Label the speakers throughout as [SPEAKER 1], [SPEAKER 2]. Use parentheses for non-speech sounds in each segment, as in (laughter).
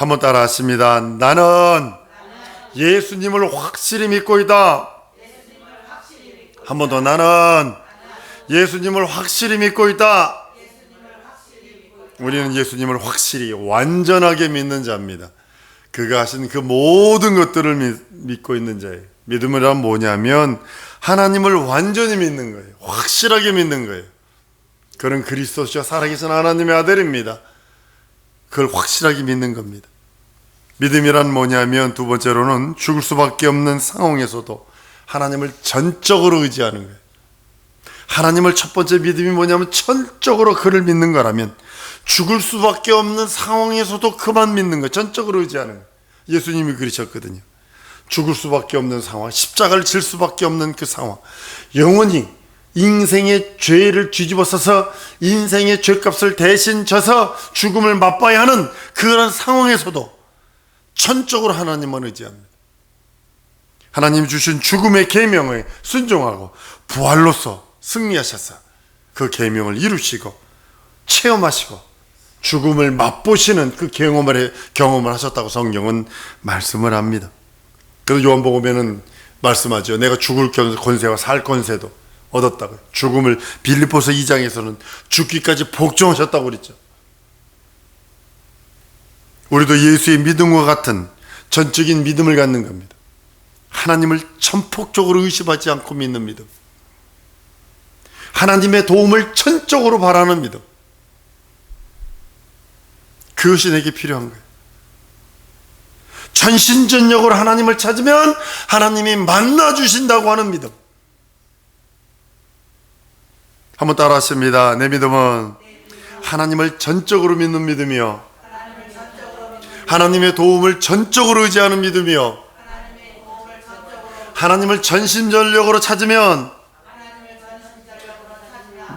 [SPEAKER 1] 한번 따라 하십니다. 나는 예수님을 확실히 믿고 있다. 한 번 더 나는 예수님을 확실히 믿고 있다. 우리는 예수님을 확실히 완전하게 믿는 자입니다. 그가 하신 그 모든 것들을 믿, 믿고 있는 자예요. 믿음이란 뭐냐면 하나님을 완전히 믿는 거예요. 확실하게 믿는 거예요. 그는 그리스도시와 살아계신 하나님의 아들입니다. 그걸 확실하게 믿는 겁니다. 믿음이란 뭐냐면 두 번째로는 죽을 수밖에 없는 상황에서도 하나님을 전적으로 의지하는 거예요. 하나님을 첫 번째 믿음이 뭐냐면 전적으로 그를 믿는 거라면 죽을 수밖에 없는 상황에서도 그만 믿는 거, 전적으로 의지하는 거. 예수님이 그러셨거든요. 죽을 수밖에 없는 상황, 십자가를 질 수밖에 없는 그 상황, 영원히 인생의 죄를 뒤집어 써서 인생의 죄값을 대신 져서 죽음을 맛봐야 하는 그런 상황에서도 전적으로 하나님만 의지합니다. 하나님 주신 죽음의 계명에 순종하고 부활로서 승리하셔서 그 계명을 이루시고 체험하시고 죽음을 맛보시는 그 경험을 해- 경험을 하셨다고 성경은 말씀을 합니다. 그래서 요한복음에는 말씀하죠. 내가 죽을 권- 권세와 살 권세도 얻었다고. 죽음을 빌립보서 2장에서는 죽기까지 복종하셨다고 그랬죠. 우리도 예수의 믿음과 같은 전적인 믿음을 갖는 겁니다. 하나님을 전폭적으로 의심하지 않고 믿는 믿음. 하나님의 도움을 전적으로 바라는 믿음. 그것이 내게 필요한 거예요. 전신전력으로 하나님을 찾으면 하나님이 만나 주신다고 하는 믿음. 한번 따라 하십니다. 내 믿음은 하나님을 전적으로 믿는 믿음이요. 하나님의 도움을 전적으로 의지하는 믿음이요. 하나님을 전심전력으로 찾으면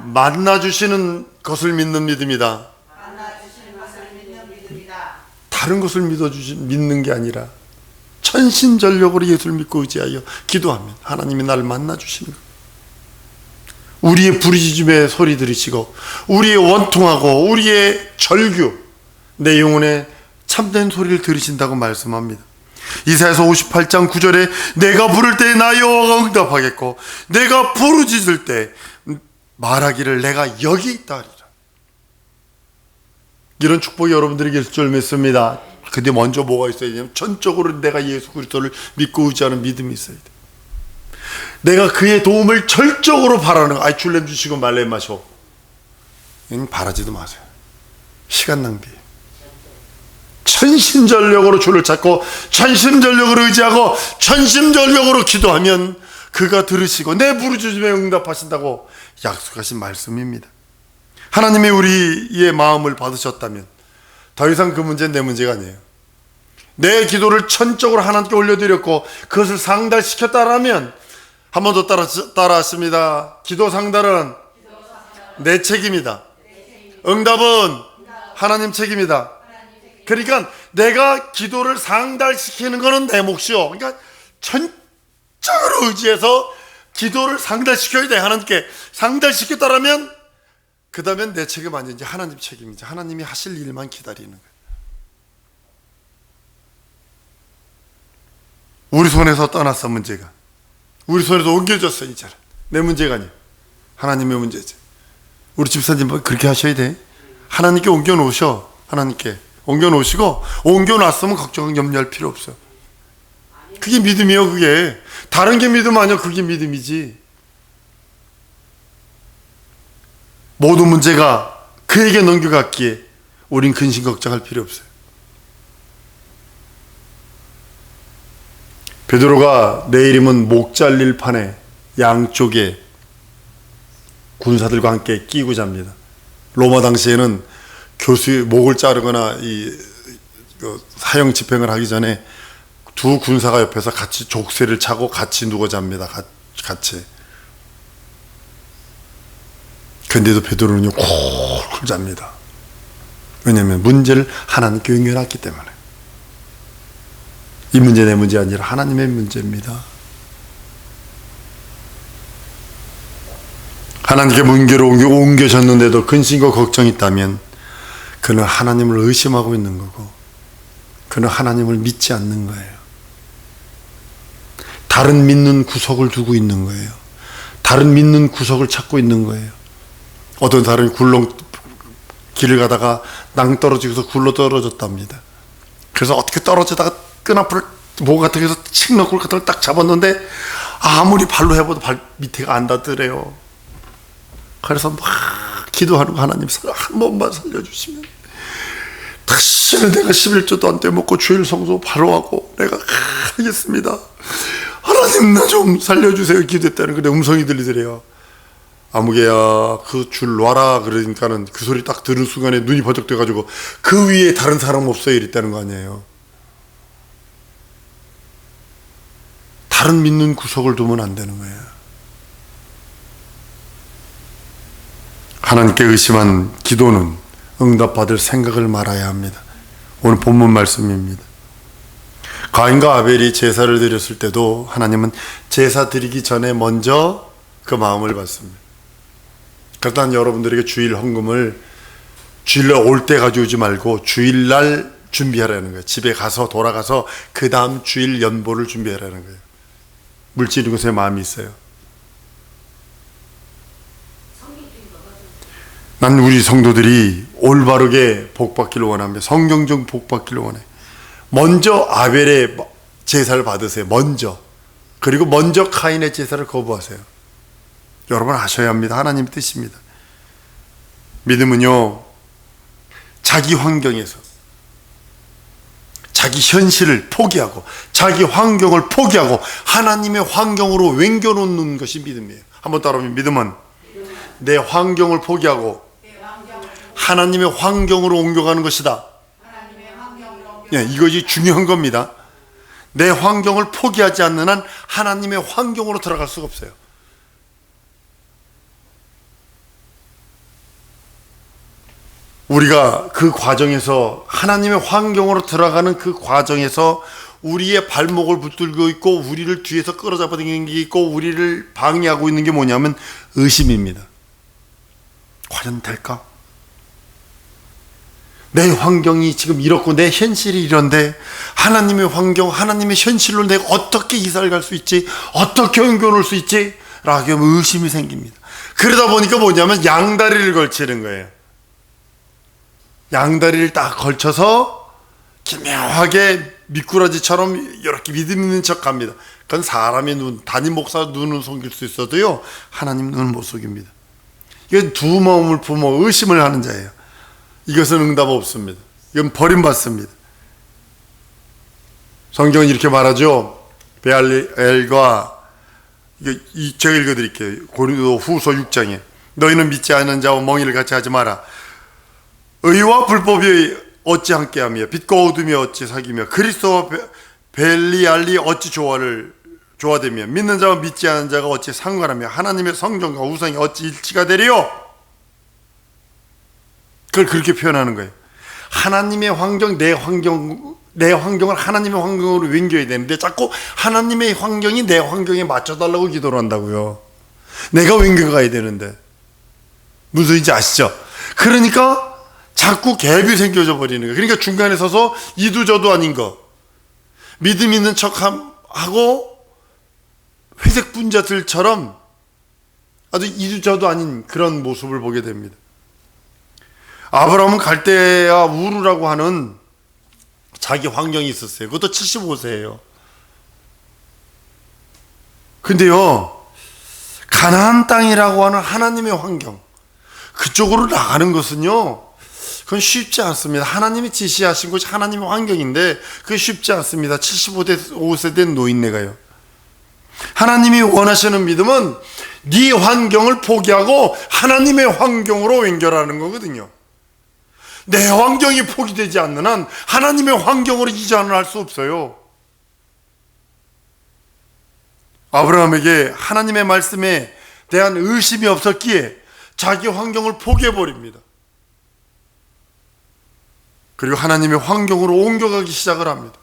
[SPEAKER 1] 만나 주시는 것을 믿는 믿음이다. 다른 것을 믿어 주시 믿는 게 아니라 천신전력으로 예수를 믿고 의지하여 기도하면 하나님이 나를 만나 주시는 것. 우리의 부르짖음의 소리 들으시고 우리의 원통하고 우리의 절규 내 영혼의 참된 소리를 들으신다고 말씀합니다. 이사야서 58장 9절에 내가 부를 때 나 여호와가 응답하겠고 내가 부르짖을 때 말하기를 내가 여기 있다. 이런 축복이 여러분들에게 있을 줄 믿습니다. 근데 먼저 뭐가 있어야 되냐면 전적으로 내가 예수 그리스도를 믿고 의지하는 믿음이 있어야 돼. 내가 그의 도움을 절적으로 바라는 거. 아이 줄렘 주시고 말렘 마셔. 바라지도 마세요. 시간 낭비. 천심전력으로 주를 찾고 천심전력으로 의지하고 천심전력으로 기도하면 그가 들으시고 내 부르짖음에 응답하신다고 약속하신 말씀입니다. 하나님이 우리의 마음을 받으셨다면 더 이상 그 문제는 내 문제가 아니에요. 내 기도를 천적으로 하나님께 올려드렸고 그것을 상달시켰다라면 한 번 더 따라 따라하십니다. 기도 상달은 내 책임이다. 응답은 하나님 책임이다. 그러니까 내가 기도를 상달시키는 것은 내 몫이요. 그러니까 전적으로 의지해서 기도를 상달시켜야 돼 하나님께. 상달시켰다라면 그 다음엔 내 책임 아닌지 하나님 책임이지 하나님이 하실 일만 기다리는 거예요. 우리 손에서 떠났어 문제가. 우리 손에서 옮겨졌어 이제는 내 문제가 아니야. 하나님의 문제지. 우리 집사님 뭐 그렇게 하셔야 돼? 하나님께 옮겨 놓으셔 하나님께 옮겨 놓으시고 옮겨 놨으면 걱정 염려할 필요 없어 그게 믿음이요 그게 다른 게 믿음 아니야 그게 믿음이지 모든 문제가 그에게 넘겨갔기에 우린 근심 걱정할 필요 없어요. 베드로가 내일이면 목 잘릴 판에 양쪽에 군사들과 함께 끼고 잡니다. 로마 당시에는 교수의 목을 자르거나 이그 사형 집행을 하기 전에 두 군사가 옆에서 같이 족쇄를 차고 같이 누워 잡니다. 가- 같이. 근데도 베드로는요 콜콜 잡니다. 왜냐하면 문제를 하나님께 응해놨기 때문에 이 문제 내 문제 아니라 하나님의 문제입니다. 하나님께 문제로 옮겨, 옮겨졌는데도 근심과 걱정이 있다면 그는 하나님을 의심하고 있는 거고 그는 하나님을 믿지 않는 거예요. 다른 믿는 구석을 두고 있는 거예요. 다른 믿는 구석을 찾고 있는 거예요. 어떤 사람이 굴렁 길을 가다가 낭 떨어지고서 굴러 떨어졌답니다. 그래서 어떻게 떨어지다가 끈앞을 목 같은 데서 칡너굴 같은 걸 딱 잡았는데 아무리 발로 해봐도 발 밑에가 안 닿더래요. 그래서 막 기도하는 거 하나님 한 번만 살려주시면 다시는 내가 11조도 안 떼먹고 주일 성소 바로 하고 내가 하겠습니다. 하나님 나 좀 살려주세요 기도했다는 그래 음성이 들리더래요. 아무개야 그 줄 놔라 그러니까는 그 소리 딱 들은 순간에 눈이 번쩍 떠가지고 그 위에 다른 사람 없어요 이랬다는 거 아니에요. 다른 믿는 구석을 두면 안 되는 거예요. 하나님께 의심한 기도는 응답받을 생각을 말아야 합니다. 오늘 본문 말씀입니다. 가인과 아벨이 제사를 드렸을 때도 하나님은 제사 드리기 전에 먼저 그 마음을 봤습니다. 난 여러분들에게 주일 헌금을 주일날 올 때 가져오지 말고 주일날 준비하라는 거예요. 집에 가서 돌아가서 그 다음 주일 연보를 준비하라는 거예요. 물질 이것에 마음이 있어요. 난 우리 성도들이 올바르게 복받기를 원합니다. 성경적 복받기를 원해. 먼저 아벨의 제사를 받으세요. 먼저. 그리고 먼저 카인의 제사를 거부하세요. 여러분 아셔야 합니다. 하나님 뜻입니다. 믿음은요, 자기 환경에서, 자기 현실을 포기하고, 자기 환경을 포기하고, 하나님의 환경으로 옮겨놓는 것이 믿음이에요. 한번 따라하면 믿음은 내 환경을 포기하고, 하나님의 환경으로 옮겨가는 것이다. 예, 이것이 중요한 겁니다. 내 환경을 포기하지 않는 한 하나님의 환경으로 들어갈 수가 없어요. 우리가 그 과정에서 하나님의 환경으로 들어가는 그 과정에서 우리의 발목을 붙들고 있고 우리를 뒤에서 끌어잡아 당기는 게 있고 우리를 방해하고 있는 게 뭐냐면 의심입니다. 과연 될까? 내 환경이 지금 이렇고 내 현실이 이런데 하나님의 환경, 하나님의 현실로 내가 어떻게 이사를 갈 수 있지? 어떻게 옮겨놓을 수 있지? 라고 의심이 생깁니다. 그러다 보니까 뭐냐면 양다리를 걸치는 거예요. 양다리를 딱 걸쳐서 기묘하게 미꾸라지처럼 이렇게 믿음 있는 척 합니다. 그건 사람의 눈, 담임 목사 눈은 속일 수 있어도요, 하나님 눈은 못 속입니다. 이건 두 마음을 품어 의심을 하는 자예요. 이것은 응답 없습니다. 이건 버림받습니다. 성경은 이렇게 말하죠. 베알과 이 제가 읽어드릴게요. 고린도 후서 6장에 너희는 믿지 않는 자와 멍이를 같이 하지 마라. 의와 불법이 어찌 함께하며 빛과 어둠이 어찌 사귀며 그리스도와 벨리알리 어찌 조화를 조화되며 믿는 자와 믿지 않는 자가 어찌 상관하며 하나님의 성전과 우상이 어찌 일치가 되리요? 그걸 그렇게 표현하는 거예요. 하나님의 환경, 내 환경, 내 환경을 하나님의 환경으로 옮겨야 되는데 자꾸 하나님의 환경이 내 환경에 맞춰달라고 기도를 한다고요. 내가 옮겨가야 되는데. 무슨 소리인지 아시죠? 그러니까 자꾸 갭이 생겨져 버리는 거예요. 그러니까 중간에 서서 이두저도 아닌 거. 믿음 있는 척 하고 회색 분자들처럼 아주 이두저도 아닌 그런 모습을 보게 됩니다. 아브라함은 갈대아 우르라고 하는 자기 환경이 있었어요. 그것도 75세예요. 근데요, 가나안 땅이라고 하는 하나님의 환경, 그쪽으로 나가는 것은요, 그건 쉽지 않습니다. 하나님이 지시하신 것이 하나님의 환경인데, 그게 쉽지 않습니다. 75대, 5세 된 노인네가요. 하나님이 원하시는 믿음은 네 환경을 포기하고 하나님의 환경으로 연결하는 거거든요. 내 환경이 포기되지 않는 한 하나님의 환경으로 이전을 할 수 없어요. 아브라함에게 하나님의 말씀에 대한 의심이 없었기에 자기 환경을 포기해 버립니다. 그리고 하나님의 환경으로 옮겨가기 시작을 합니다.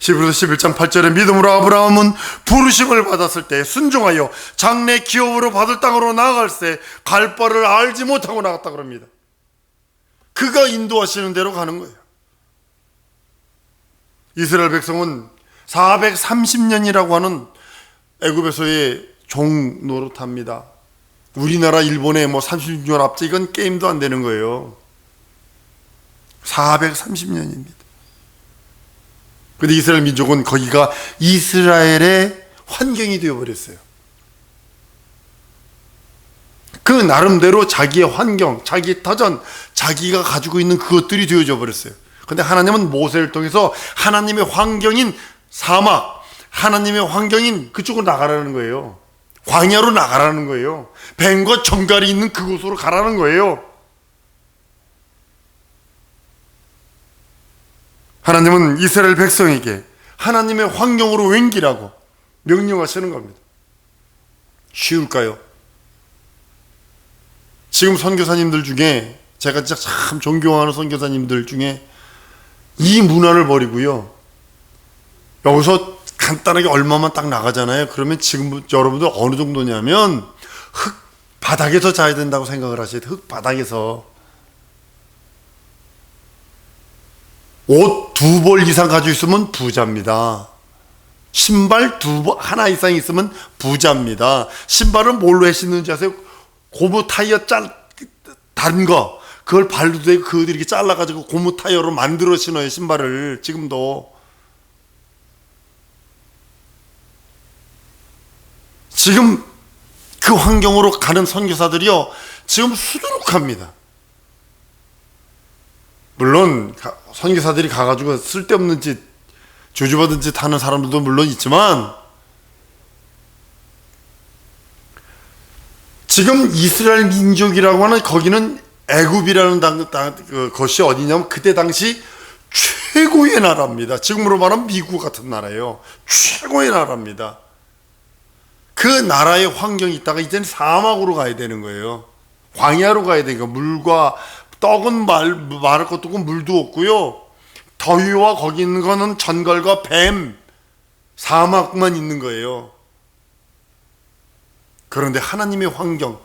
[SPEAKER 1] 11서 11장 8절에 믿음으로 아브라함은 부르심을 받았을 때 순종하여 장래 기업으로 받을 땅으로 나아갈새 갈 바를 알지 못하고 나갔다 그럽니다. 그가 인도하시는 대로 가는 거예요. 이스라엘 백성은 430년이라고 하는 애굽에서의 종 노릇합니다. 우리나라 일본의 뭐 36년 앞서 이건 게임도 안 되는 거예요. 430년입니다. 근데 이스라엘 민족은 거기가 이스라엘의 환경이 되어버렸어요. 그 나름대로 자기의 환경, 자기 터전, 자기가 가지고 있는 그것들이 되어져 버렸어요. 근데 하나님은 모세를 통해서 하나님의 환경인 사막, 하나님의 환경인 그쪽으로 나가라는 거예요. 광야로 나가라는 거예요. 뱀과 정갈이 있는 그곳으로 가라는 거예요. 하나님은 이스라엘 백성에게 하나님의 환경으로 웬기라고 명령하시는 겁니다. 쉬울까요? 지금 선교사님들 중에 제가 진짜 참 존경하는 선교사님들 중에 이 문화를 버리고요. 여기서 간단하게 얼마만 딱 나가잖아요. 그러면 지금 여러분들 어느 정도냐면 흙 바닥에서 자야 된다고 생각을 돼요. 흙 바닥에서 옷 두 벌 이상 가지고 있으면 부자입니다. 신발 두 벌 하나 이상 있으면 부자입니다. 신발은 뭘로 해 신는지 아세요? 고무 타이어 짤 다른 거. 그걸 발도 되고 그들 이렇게 잘라 가지고 고무 타이어로 만들어 신어요 신발을. 지금도. 지금 그 환경으로 가는 선교사들이요 지금 수두룩합니다. 물론 가- 선교사들이 가가지고 쓸데없는 짓 조주받은 짓 하는 사람들도 물론 있지만 지금 이스라엘 민족이라고 하는 거기는 애굽이라는 당, 당, 그 것이 어디냐면 그때 당시 최고의 나라입니다. 지금으로 말하면 미국 같은 나라예요. 최고의 나라입니다. 그 나라의 환경이 있다가 이제는 사막으로 가야 되는 거예요. 광야로 가야 되니까 물과 떡은 말, 말할 것도 없고 물도 없고요. 더위와 거기 있는 거는 전갈과 뱀, 사막만 있는 거예요. 그런데 하나님의 환경,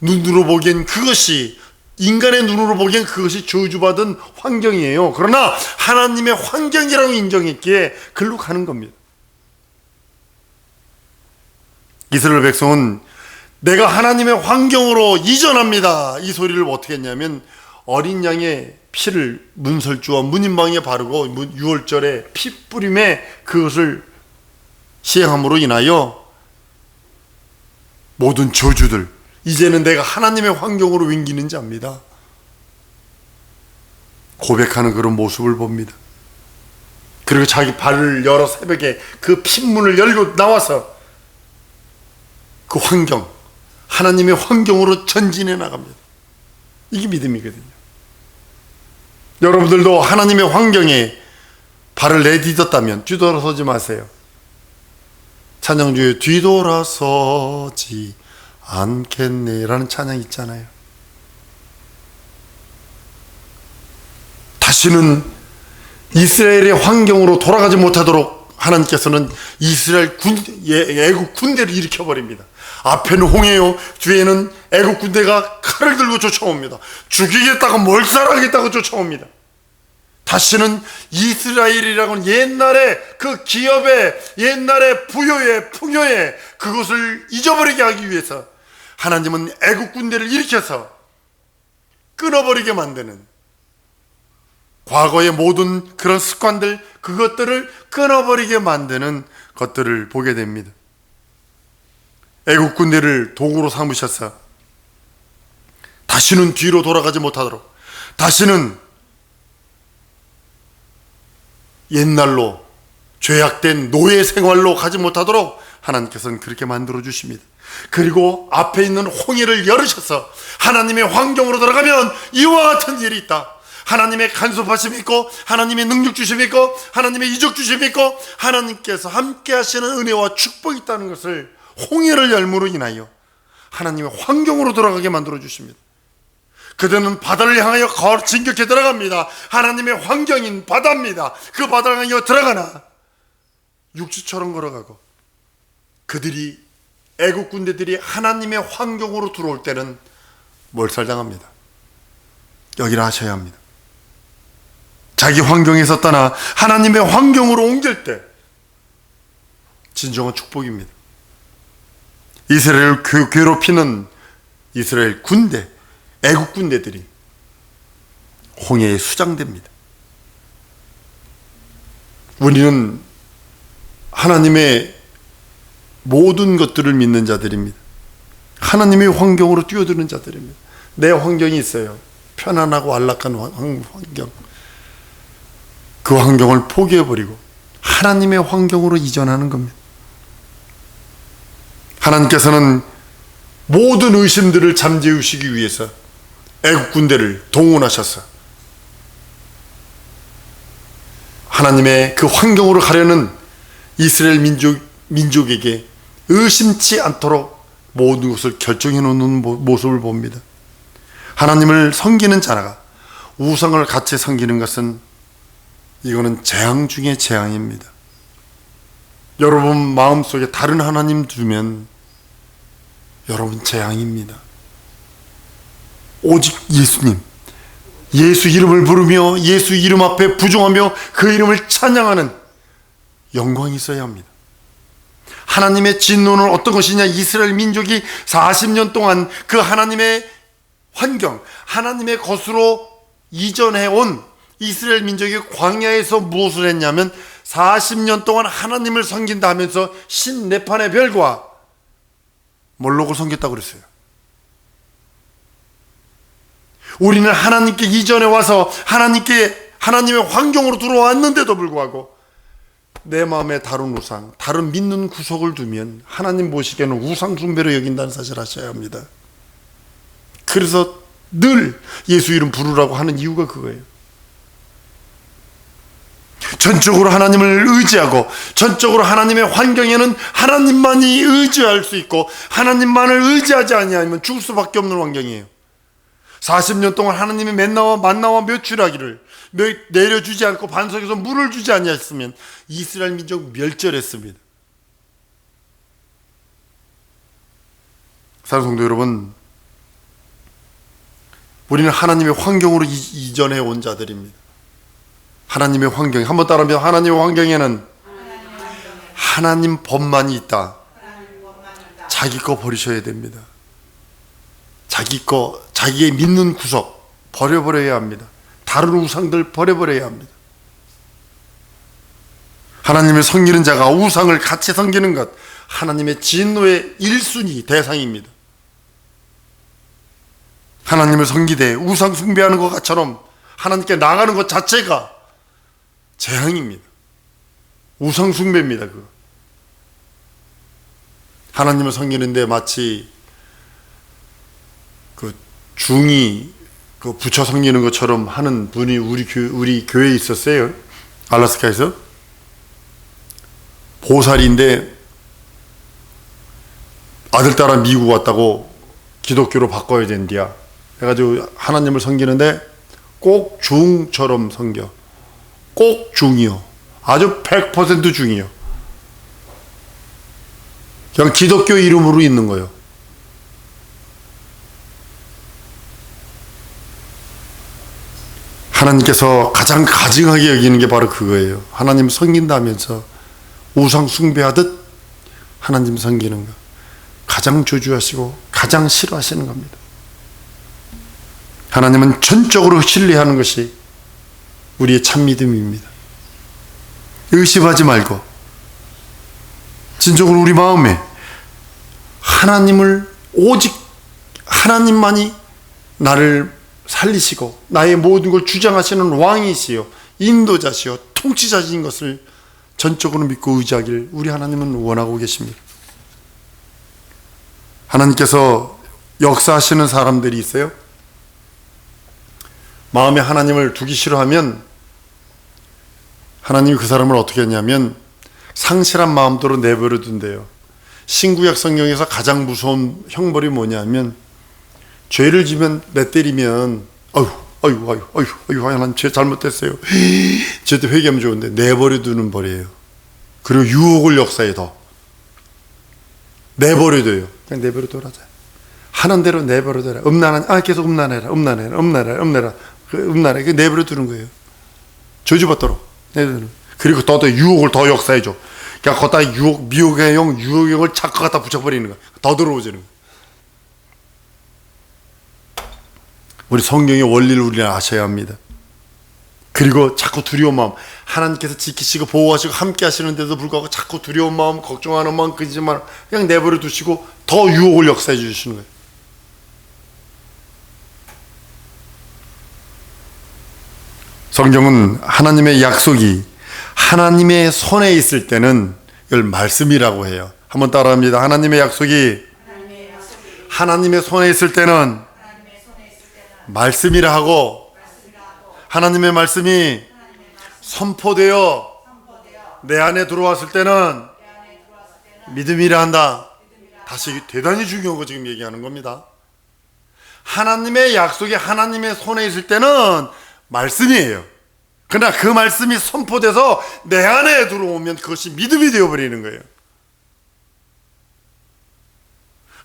[SPEAKER 1] 눈으로 보기엔 그것이 인간의 눈으로 보기엔 그것이 저주받은 환경이에요. 그러나 하나님의 환경이라고 인정했기에 글로 가는 겁니다. 이스라엘 백성은 내가 하나님의 환경으로 이전합니다. 이 소리를 어떻게 했냐면 어린 양의 피를 문설주와 문인방에 바르고 유월절에 피 뿌림에 그것을 시행함으로 인하여 모든 저주들 이제는 내가 하나님의 환경으로 윙기는 자입니다. 고백하는 그런 모습을 봅니다. 그리고 자기 발을 열어 새벽에 그 핏문을 열고 나와서 그 환경, 하나님의 환경으로 전진해 나갑니다. 이게 믿음이거든요. 여러분들도 하나님의 환경에 발을 내딛었다면 뒤돌아서지 마세요. 찬양주에 뒤돌아서지 않겠네라는 찬양 있잖아요. 다시는 이스라엘의 환경으로 돌아가지 못하도록 하나님께서는 이스라엘 군 예, 애국 군대를 일으켜 버립니다. 앞에는 홍해요, 뒤에는 애국 군대가 칼을 들고 쫓아옵니다. 죽이겠다고 몰살하겠다고 쫓아옵니다. 다시는 이스라엘이라고는 옛날에 그 기업의 옛날에 부여의 풍요의 그것을 잊어버리게 하기 위해서 하나님은 애국 군대를 일으켜서 끊어버리게 만드는 과거의 모든 그런 습관들 그것들을 끊어버리게 만드는 것들을 보게 됩니다. 애국 군대를 도구로 삼으셔서 다시는 뒤로 돌아가지 못하도록 다시는 옛날로 죄악된 노예 생활로 가지 못하도록 하나님께서는 그렇게 만들어 주십니다. 그리고 앞에 있는 홍해를 열으셔서 하나님의 환경으로 들어가면 이와 같은 일이 있다. 하나님의 간섭하심이 있고 하나님의 능력 주심이 있고 하나님의 이적 주심이 있고 하나님께서 함께 하시는 은혜와 축복이 있다는 것을 홍해를 열므로 인하여 하나님의 환경으로 들어가게 만들어 주십니다. 그들은 바다를 향하여 걸 진격해 들어갑니다. 하나님의 환경인 바다입니다. 그 바다를 향하여 들어가나 육지처럼 걸어가고 그들이 애국 군대들이 하나님의 환경으로 들어올 때는 몰살당합니다. 여기를 하셔야 합니다. 자기 환경에서 떠나 하나님의 환경으로 옮길 때 진정한 축복입니다. 이스라엘을 괴- 괴롭히는 이스라엘 군대, 애국 군대들이 홍해에 수장됩니다. 우리는 하나님의 모든 것들을 믿는 자들입니다. 하나님의 환경으로 뛰어드는 자들입니다. 내 환경이 있어요. 편안하고 안락한 환경. 그 환경을 포기해버리고 하나님의 환경으로 이전하는 겁니다. 하나님께서는 모든 의심들을 잠재우시기 위해서 애국 군대를 동원하셔서 하나님의 그 환경으로 가려는 이스라엘 민족, 민족에게 의심치 않도록 모든 것을 결정해 놓는 모- 모습을 봅니다. 하나님을 섬기는 자가 우상을 같이 섬기는 것은 이거는 재앙 중의 재앙입니다. 여러분 마음속에 다른 하나님 두면 여러분 재앙입니다. 오직 예수님, 예수 이름을 부르며 예수 이름 앞에 부종하며 그 이름을 찬양하는 영광이 있어야 합니다. 하나님의 진노는 어떤 것이냐? 이스라엘 민족이 40년 동안 그 하나님의 환경, 하나님의 것으로 이전해 온 이스라엘 민족이 광야에서 무엇을 했냐면 40년 동안 하나님을 섬긴다 하면서 신네판의 별과 몰록을 섬겼다고 그랬어요. 우리는 하나님께 이전에 와서 하나님께 하나님의 환경으로 들어왔는데도 불구하고 내 마음에 다른 우상, 다른 믿는 구석을 두면 하나님 보시기에는 우상 숭배로 여긴다는 사실을 아셔야 합니다. 그래서 늘 예수 이름 부르라고 하는 이유가 그거예요. 전적으로 하나님을 의지하고 전적으로 하나님의 환경에는 하나님만이 의지할 수 있고 하나님만을 의지하지 아니하면 죽을 수밖에 없는 환경이에요. 40년 동안 하나님이 맨나와 만나와 멸출하기를 며- 내려주지 않고 반석에서 물을 주지 아니했으면 이스라엘 민족 멸절했습니다. 사랑하는 성도 여러분, 우리는 하나님의 환경으로 이- 이전해 온 자들입니다. 하나님의 환경 한번 따라하면 하나님의 환경에는 하나님 법만이 있다. 자기 거 버리셔야 됩니다. 자기 거 자기의 믿는 구석 버려버려야 합니다. 다른 우상들 버려버려야 합니다. 하나님을 섬기는 자가 우상을 같이 섬기는 것 하나님의 진노의 1순위 대상입니다. 하나님을 섬기되 우상 숭배하는 것처럼 하나님께 나가는 것 자체가 재앙입니다. 우상 숭배입니다. 그 하나님을 섬기는데 마치 그 중이 그 부처 섬기는 것처럼 하는 분이 우리 교 우리 교회에 있었어요. 알라스카에서 보살인데 아들 따라 미국 왔다고 기독교로 바꿔야 된디야. 해가지고 하나님을 섬기는데 꼭 중처럼 섬겨. 꼭 중이요. 아주 100% 중이요. 그냥 기독교 이름으로 있는 거예요. 하나님께서 가장 가증하게 여기는 게 바로 그거예요. 하나님 섬긴다면서 우상 숭배하듯 하나님 섬기는 거. 가장 저주하시고 가장 싫어하시는 겁니다. 하나님은 전적으로 신뢰하는 것이 우리의 참 믿음입니다. 의심하지 말고 진정으로 우리 마음에 하나님을 오직 하나님만이 나를 살리시고 나의 모든 걸 주장하시는 왕이시요 인도자시요 통치자신 것을 전적으로 믿고 의지하길 우리 하나님은 원하고 계십니다. 하나님께서 역사하시는 사람들이 있어요. 마음에 하나님을 두기 싫어하면 하나님이 그 사람을 어떻게 했냐면 상실한 마음대로 내버려 둔대요. 신구약 성경에서 가장 무서운 형벌이 뭐냐면 죄를 지면 몇 때리면 아유 아유 아유 아유 아유 하나님 죄 잘못했어요. (gasps) 저때 회개하면 좋은데 내버려 두는 벌이에요. 그리고 유혹을 역사에 더 내버려 둬요. 그냥 내버려 둬라자. 하는 대로 내버려 둬라. 음란한 아 계속 음란해라. 음란해라. 음란해라. 음란해라. 그 음란해. 그 내버려 두는 거예요. 저주받도록 거예요. 그리고 더, 더 유혹을 더 역사해 줘. 그러니까 거기다 유혹, 미혹의 영, 유혹의 영을 자꾸 갖다 붙여버리는 거야. 더 들어오지는 거야. 우리 성경의 원리를 우리는 아셔야 합니다. 그리고 자꾸 두려운 마음, 하나님께서 지키시고 보호하시고 함께 하시는데도 불구하고 자꾸 두려운 마음, 걱정하는 마음, 그지만 그냥 내버려 두시고 더 유혹을 역사해 주시는 거예요. 성경은 하나님의 약속이 하나님의 손에 있을 때는 이걸 말씀이라고 해요. 한번 따라합니다. 하나님의 약속이
[SPEAKER 2] 하나님의
[SPEAKER 1] 손에 있을 때는
[SPEAKER 2] 하나님의 손에 있을 때는
[SPEAKER 1] 말씀이라 하고 하나님의 말씀이 선포되어 내 안에 들어왔을 때는 믿음이라 한다. 다시 대단히 중요한 거 지금 얘기하는 겁니다. 하나님의 약속이 하나님의 손에 있을 때는 말씀이에요. 그러나 그 말씀이 선포돼서 내 안에 들어오면 그것이 믿음이 되어버리는 거예요.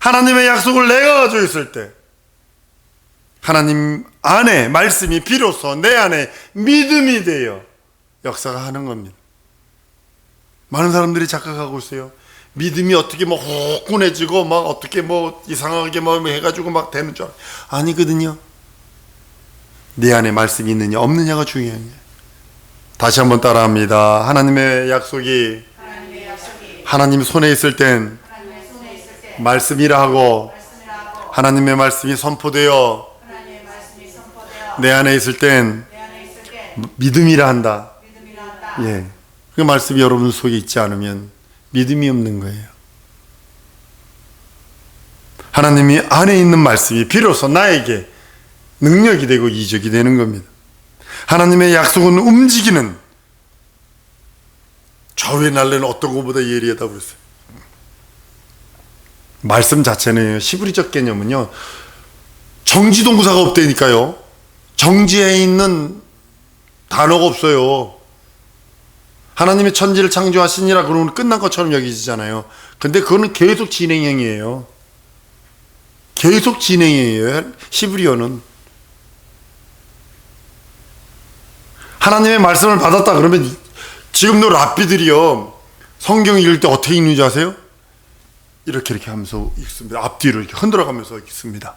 [SPEAKER 1] 하나님의 약속을 내가 가지고 있을 때 하나님 안에 말씀이 비로소 내 안에 믿음이 되어 역사가 하는 겁니다. 많은 사람들이 착각하고 있어요. 믿음이 어떻게 뭐 호끈해지고 막 어떻게 뭐 이상하게 뭐 해가지고 막 되는 줄. 아니거든요. 내 안에 말씀이 있느냐 없느냐가 중요한 거예요. 다시 한번 따라합니다. 하나님의 약속이
[SPEAKER 2] 하나님
[SPEAKER 1] 손에 있을 땐 말씀이라 하고 하나님의 말씀이 선포되어
[SPEAKER 2] 하나님의 말씀이 선포되어
[SPEAKER 1] 내 안에 있을 땐 믿음이라 한다. 예. 그 말씀이 여러분 속에 있지 않으면 믿음이 없는 거예요. 하나님이 안에 있는 말씀이 비로소 나에게 능력이 되고 이적이 되는 겁니다. 하나님의 약속은 움직이는 좌우의 날래는 어떤 것보다 예리하다고 그랬어요. 말씀 자체는 시브리적 개념은요. 정지 동사가 없다니까요. 정지에 있는 단어가 없어요. 하나님이 천지를 창조하시니라 그러면 끝난 것처럼 여기지잖아요. 근데 그거는 계속 진행형이에요. 계속 진행이에요. 시브리어는. 하나님의 말씀을 받았다 그러면 지금도 랍비들이요. 성경 읽을 때 어떻게 읽는지 아세요? 이렇게 이렇게 하면서 읽습니다. 앞뒤로 이렇게 흔들어 가면서 읽습니다.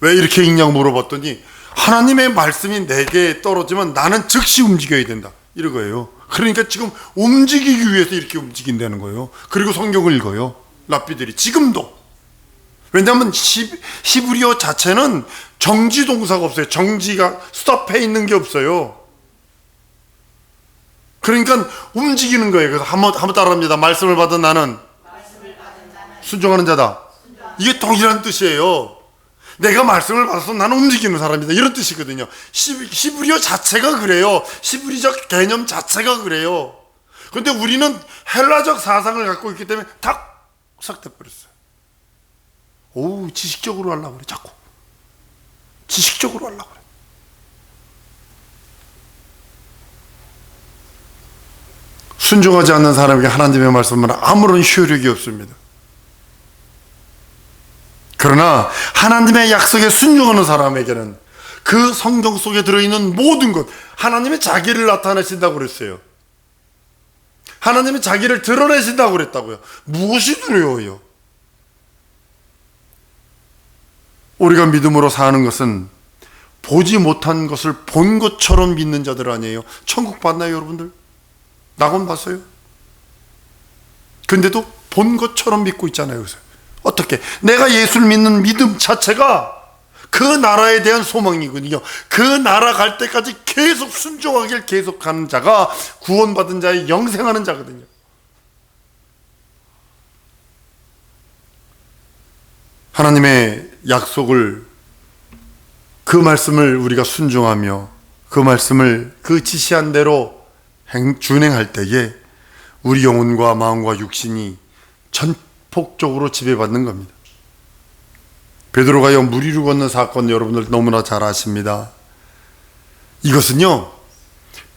[SPEAKER 1] 왜 이렇게 읽냐고 물어봤더니 하나님의 말씀이 내게 떨어지면 나는 즉시 움직여야 된다. 이러거예요. 그러니까 지금 움직이기 위해서 이렇게 움직인다는 거예요. 그리고 성경을 읽어요. 랍비들이 지금도. 왜냐하면 시, 히브리어 자체는 정지 동사가 없어요. 정지가 스톱해 있는 게 없어요. 그러니까 움직이는 거예요. 그래서 한번 한번 따라합니다. 말씀을 받은 나는
[SPEAKER 2] 말씀을 받은
[SPEAKER 1] 순종하는 자다. 이게 동일한 뜻이에요. 내가 말씀을 받아서 나는 움직이는 사람이다. 이런 뜻이거든요. 시- 히브리어 자체가 그래요. 히브리적 개념 자체가 그래요. 근데 우리는 헬라적 사상을 갖고 있기 때문에 탁 삭돼버렸어요. 오, 지식적으로 하려고 그래, 자꾸. 지식적으로 하려고 그래. 순종하지 않는 사람에게 하나님의 말씀은 아무런 효력이 없습니다. 그러나 하나님의 약속에 순종하는 사람에게는 그 성경 속에 들어있는 모든 것, 하나님의 자기를 나타내신다고 그랬어요. 하나님이 자기를 드러내신다고 그랬다고요. 무엇이 두려워요? 우리가 믿음으로 사는 것은 보지 못한 것을 본 것처럼 믿는 자들 아니에요. 천국 봤나요, 여러분들? 낙원 봤어요? 근데도 본 것처럼 믿고 있잖아요. 그래서 어떻게? 내가 예수를 믿는 믿음 자체가 그 나라에 대한 소망이거든요. 그 나라 갈 때까지 계속 순종하길 계속하는 자가 구원받은 자의 영생하는 자거든요. 하나님의 약속을 그 말씀을 우리가 순종하며 그 말씀을 그 지시한 대로 행, 준행할 때에 우리 영혼과 마음과 육신이 전 폭적으로 지배받는 겁니다. 베드로가 물 위로 걷는 사건 여러분들 너무나 잘 아십니다. 이것은요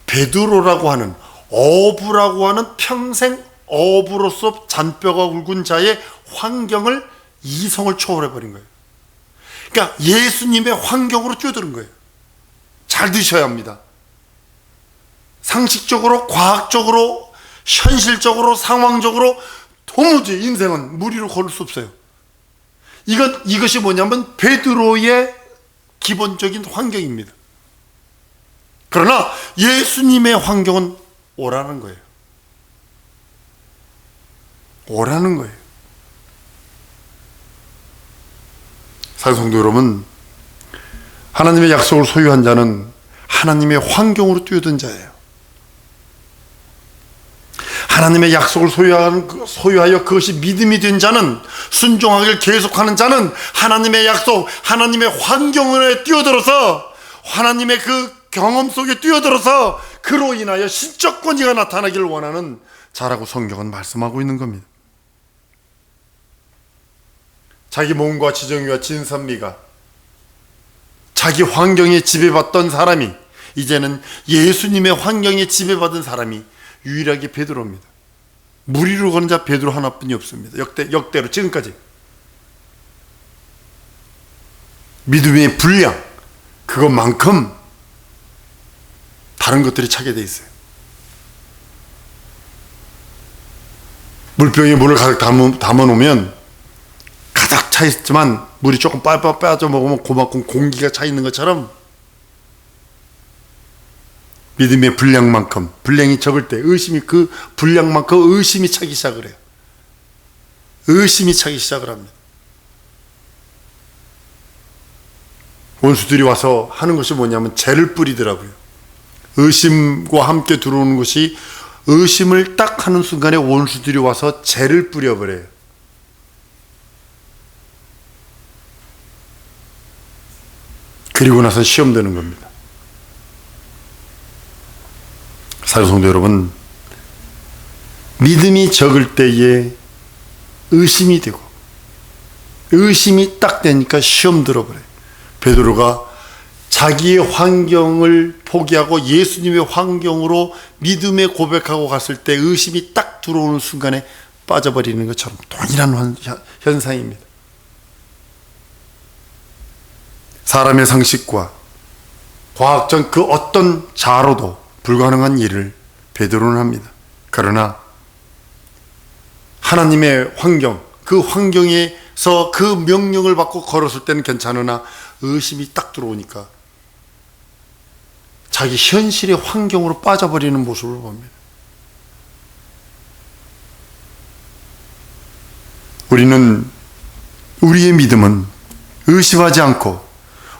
[SPEAKER 1] 베드로라고 하는 어부라고 하는 평생 어부로서 잔뼈가 굵은 자의 환경을 이성을 초월해 버린 거예요. 그러니까 예수님의 환경으로 뛰어드는 거예요. 잘 드셔야 합니다. 상식적으로, 과학적으로, 현실적으로, 상황적으로 도무지 인생은 무리로 걸을 수 없어요. 이것 이것이 뭐냐면 베드로의 기본적인 환경입니다. 그러나 예수님의 환경은 오라는 거예요. 오라는 거예요. 사성도 여러분, 하나님의 약속을 소유한 자는 하나님의 환경으로 뛰어든 자예요. 하나님의 약속을 소유하는, 소유하여 그것이 믿음이 된 자는 순종하기를 계속하는 자는 하나님의 약속, 하나님의 환경에 뛰어들어서 하나님의 그 경험 속에 뛰어들어서 그로 인하여 신적 권위가 나타나기를 원하는 자라고 성경은 말씀하고 있는 겁니다. 자기 몸과 지정이와 진선미가 자기 환경에 지배받던 사람이 이제는 예수님의 환경에 지배받은 사람이 유일하게 베드로입니다. 무리로 가는 자 베드로 하나뿐이 없습니다. 역대 역대로 지금까지 믿음의 분량 그것만큼 다른 것들이 차게 돼 있어요. 물병에 물을 가득 담아, 담아 놓으면 가득 차 있지만 물이 조금 빠져 먹으면 그만큼 공기가 차 있는 것처럼 믿음의 분량만큼 분량이 적을 때 의심이 그 분량만큼 의심이 차기 시작을 해요. 의심이 차기 시작을 합니다. 원수들이 와서 하는 것이 뭐냐면 죄를 뿌리더라고요. 의심과 함께 들어오는 것이 의심을 딱 하는 순간에 원수들이 와서 죄를 뿌려버려요. 그리고 나서 시험 되는 겁니다. 사랑성도 여러분, 믿음이 적을 때에 의심이 되고, 의심이 딱 되니까 시험 들어버려요. 베드로가 자기의 환경을 포기하고 예수님의 환경으로 믿음에 고백하고 갔을 때 의심이 딱 들어오는 순간에 빠져버리는 것처럼 동일한 현- 현상입니다. 사람의 상식과 과학적 그 어떤 자로도 불가능한 일을 베드로는 합니다. 그러나 하나님의 환경, 그 환경에서 그 명령을 받고 걸었을 때는 괜찮으나 의심이 딱 들어오니까 자기 현실의 환경으로 빠져버리는 모습을 봅니다. 우리는 우리의 믿음은 의심하지 않고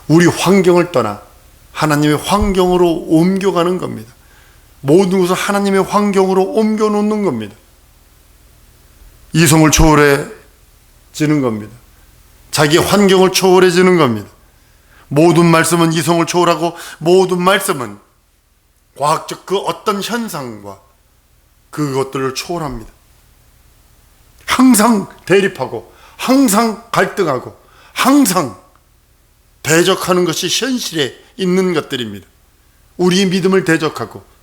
[SPEAKER 1] 우리 환경을 떠나 하나님의 환경으로 옮겨가는 겁니다. 모든 것을 하나님의 환경으로 옮겨 놓는 겁니다. 이성을 초월해지는 겁니다. 자기 환경을 초월해지는 겁니다. 모든 말씀은 이성을 초월하고 모든 말씀은 과학적 그 어떤 현상과 그것들을 초월합니다. 항상 대립하고 항상 갈등하고 항상 대적하는 것이 현실에 있는 것들입니다. 우리의 믿음을 대적하고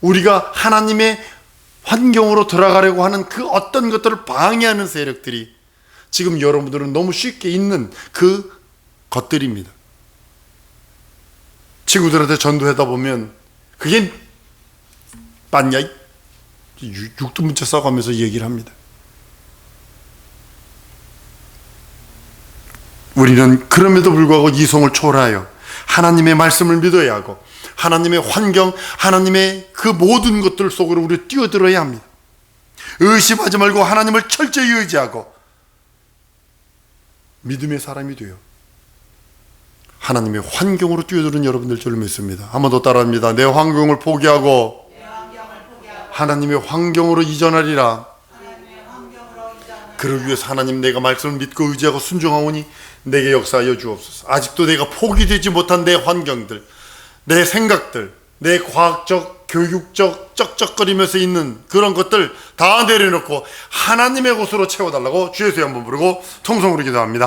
[SPEAKER 1] 우리가 하나님의 환경으로 들어가려고 하는 그 어떤 것들을 방해하는 세력들이 지금 여러분들은 너무 쉽게 있는 그 것들입니다. 친구들한테 전도하다 보면 그게 맞냐? 육- 육두문자 써가면서 얘기를 합니다. 우리는 그럼에도 불구하고 이성을 초월하여 하나님의 말씀을 믿어야 하고 하나님의 환경, 하나님의 그 모든 것들 속으로 우리 뛰어들어야 합니다. 의심하지 말고 하나님을 철저히 의지하고 믿음의 사람이 되어 하나님의 환경으로 뛰어드는 여러분들 줄 믿습니다. 한 번 더 따라합니다.
[SPEAKER 2] 내 환경을 포기하고
[SPEAKER 1] 하나님의 환경으로 이전하리라.
[SPEAKER 2] 하나님의 환경으로 이전하는
[SPEAKER 1] 그러기 위해서 하나님 내가 말씀을 믿고 의지하고 순종하오니 내게 역사하여 주옵소서. 아직도 내가 포기되지 못한 내 환경들, 내 생각들, 내 과학적, 교육적, 쩍쩍거리면서 있는 그런 것들 다 내려놓고 하나님의 곳으로 채워달라고 주에서 한번 부르고 통성으로 기도합니다.